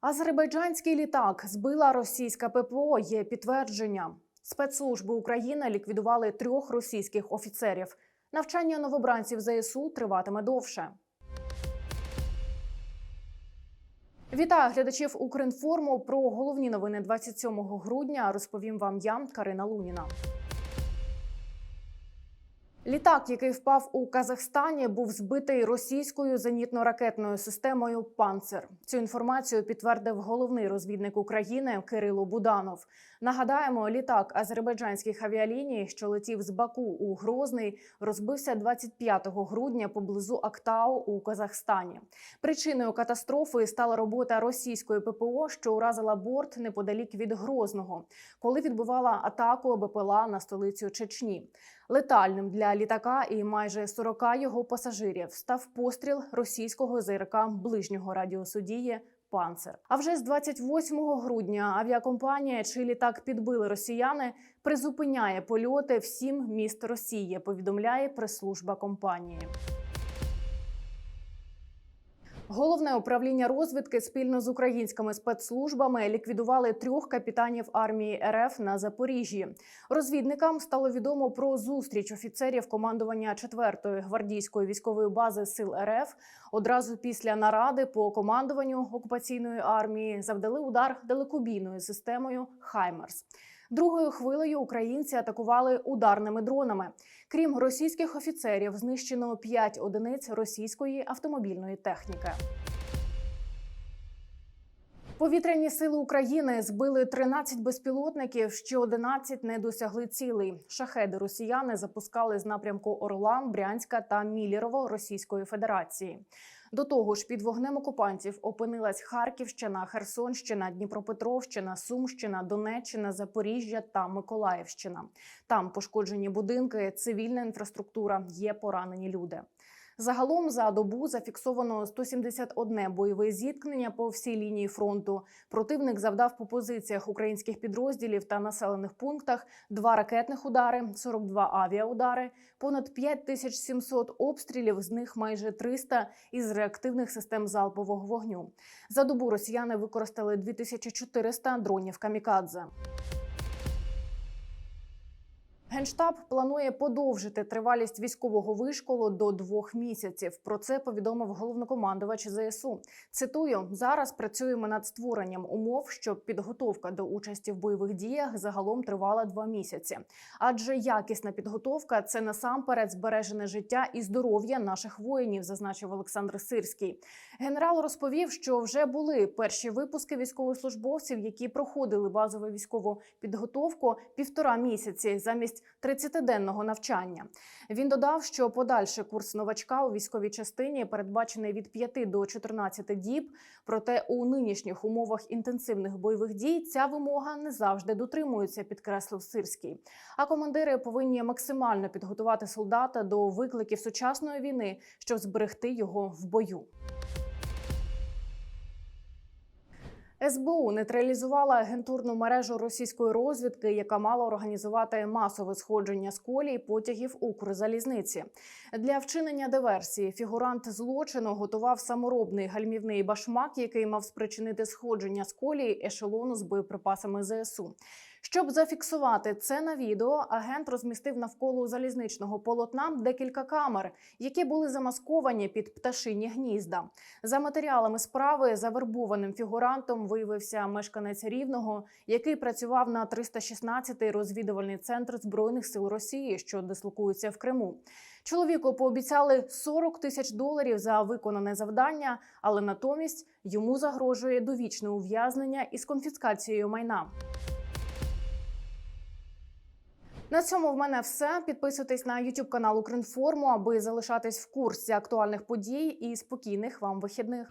Азербайджанський літак збила російська ППО. Є підтвердження. Спецслужби України ліквідували трьох російських офіцерів. Навчання новобранців ЗСУ триватиме довше. Вітаю глядачів Укрінформу. Про головні новини 27 грудня розповім вам я, Карина Луніна. Літак, який впав у Казахстані, був збитий російською зенітно-ракетною системою Панцер. Цю інформацію підтвердив головний розвідник України Кирило Буданов. Нагадаємо, літак азербайджанських авіаліній, що летів з Баку у Грозний, розбився 25 грудня поблизу Актау у Казахстані. Причиною катастрофи стала робота російської ППО, що уразила борт неподалік від Грозного, коли відбувала атаку БПЛА на столицю Чечні. Летальним для літака і майже 40 його пасажирів став постріл російського ЗРК ближнього радіусу дії Панцер. А вже з 28 грудня авіакомпанія, чий літак підбили росіяни, призупиняє польоти в сім міст Росії. Повідомляє прес-служба компанії. Головне управління розвідки спільно з українськими спецслужбами ліквідували трьох капітанів армії РФ на Запоріжжі. Розвідникам стало відомо про зустріч офіцерів командування 4-ї гвардійської військової бази сил РФ. Одразу після наради по командуванню окупаційної армії завдали удар далекобійною системою Хаймерс. Другою хвилею українці атакували ударними дронами. Крім російських офіцерів, знищено 5 одиниць російської автомобільної техніки. Повітряні сили України збили 13 безпілотників, ще 11 не досягли цілей. Шахеди росіяни запускали з напрямку Орла, Брянська та Мілєрово Російської Федерації. До того ж, під вогнем окупантів опинилась Харківщина, Херсонщина, Дніпропетровщина, Сумщина, Донеччина, Запоріжжя та Миколаївщина. Там пошкоджені будинки, цивільна інфраструктура, є поранені люди. Загалом за добу зафіксовано 171 бойове зіткнення по всій лінії фронту. Противник завдав по позиціях українських підрозділів та населених пунктах два ракетних удари, 42 авіаудари, понад 5700 обстрілів, з них майже 300 із реактивних систем залпового вогню. За добу росіяни використали 2400 дронів камікадзе. Генштаб планує подовжити тривалість військового вишколу до двох місяців. Про це повідомив головнокомандувач ЗСУ. Цитую: зараз працюємо над створенням умов, щоб підготовка до участі в бойових діях загалом тривала два місяці. Адже якісна підготовка це насамперед збережене життя і здоров'я наших воїнів, зазначив Олександр Сирський. Генерал розповів, що вже були перші випуски військовослужбовців, які проходили базову військову підготовку півтора місяці замість 30-денного навчання. Він додав, що подальший курс новачка у військовій частині передбачений від 5 до 14 діб. Проте у нинішніх умовах інтенсивних бойових дій ця вимога не завжди дотримується, підкреслив Сирський. А командири повинні максимально підготувати солдата до викликів сучасної війни, щоб зберегти його в бою. СБУ нейтралізувала агентурну мережу російської розвідки, яка мала організувати масове сходження з колій потягів Укрзалізниці. Для вчинення диверсії фігурант злочину готував саморобний гальмівний башмак, який мав спричинити сходження з колії ешелону з боєприпасами ЗСУ. Щоб зафіксувати це на відео, агент розмістив навколо залізничного полотна декілька камер, які були замасковані під пташині гнізда. За матеріалами справи завербованим фігурантом виявився мешканець рівного, який працював на 316-й розвідувальний центр збройних сил Росії, що дислокується в Криму. Чоловіку пообіцяли 40 тисяч доларів за виконане завдання, але натомість йому загрожує довічне ув'язнення із конфіскацією майна. На цьому в мене все. Підписуйтесь на YouTube канал Укрінформу, аби залишатись в курсі актуальних подій і спокійних вам вихідних.